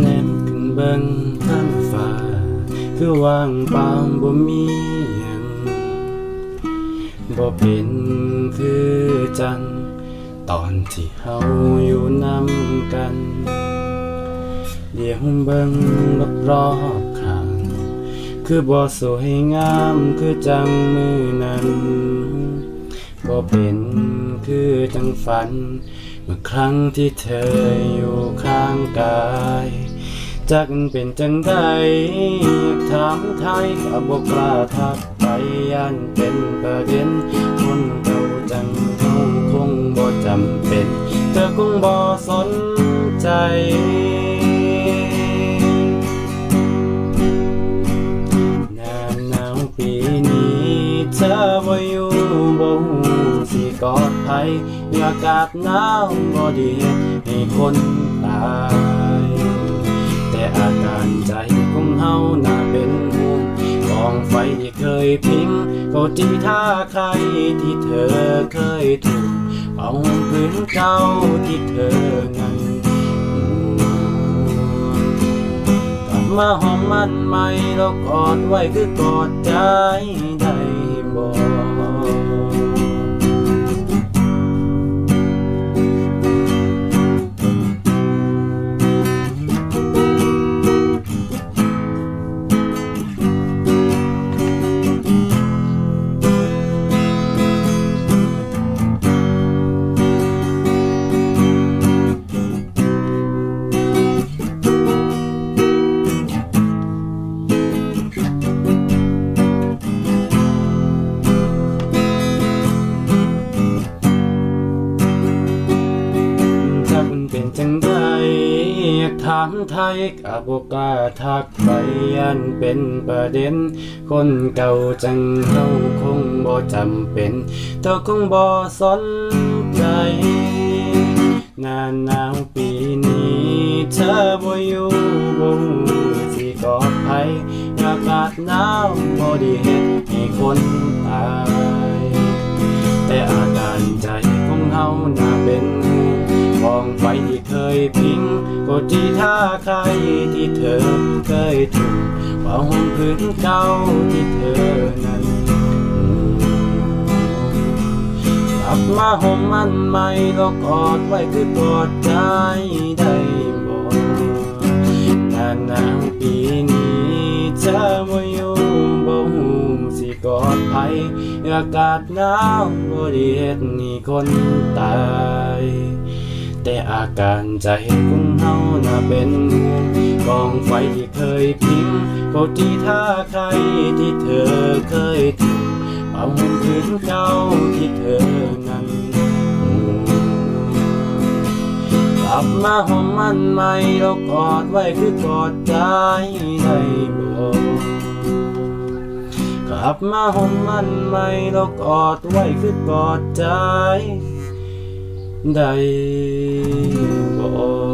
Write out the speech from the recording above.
แนมขึ้นเบิ่งข้างฟ้า คือว่างปางบ่มีหยังบ่เป็นคือจัง ตอนที่เฮาอยู่นำกัน เดี๋ยวเบิ่งรอบ คือบ่สวยงามคือจังมือนั้นบ่เป็นคือจังฝัน เมื่อครั้งที่เธออยู่ข้างกายจักเป็นจังใดถามไทยก็บอกกล้าทักไปยันเป็นประเด็น คนเก่าจังเขาคงบ่จำเป็น เธอคงบ่สนใจ กอดไผอากาศหนาวบ่ดีเฮ็ดให้คนตาย แต่อาการใจของเฮาน่าเป็นห่วงกองไฟที่เคยพิงก็จีท่าใครที่เธอเคยถูกเอาพื้นเก่าที่เธอนั้นห่วงกลับมาหอมมันใหม่แล้วกอดไว้คือกอดใจได้บอกากถามไทยกับกาทักไปยันเป็นประเด็น คนเก่าจังเฮาคงบ่จำเป็นเธอคงบ่สนใจหน้าหนาวปีนี้เธอบ่อยู่บ่ฮู้สิกอดไผอากาศหนาวบ่ได้เฮ็ดให้คนตาย งก็จีท่าใครที่เธอเคยถูกว่าห้องพื้นเก่าที่เธอนั้นกลับมาห่มมันใหม่แล้วกอดไว้คือกอดใจได้บอกนานนางปีนี้เธอบ่อยู่บ่ฮู้สิกอดไผอากาศหนาวบ่ด้เฮ็ดให้คนตาย แต่อาการใจของเฮาน่าเป็นห่วงกองไฟที่เคยพิงก็ที่ท่าใครที่เธอเคยถูกเอาหุ่นพื้นเก่าที่เธอนั้นกลับมาหอมมันใหม่แล้วกอดไว้คือกอดใจได้บอกกลับมาห่มมันใหม่แล้วกอดไว้คือกอดใจ ได้บอก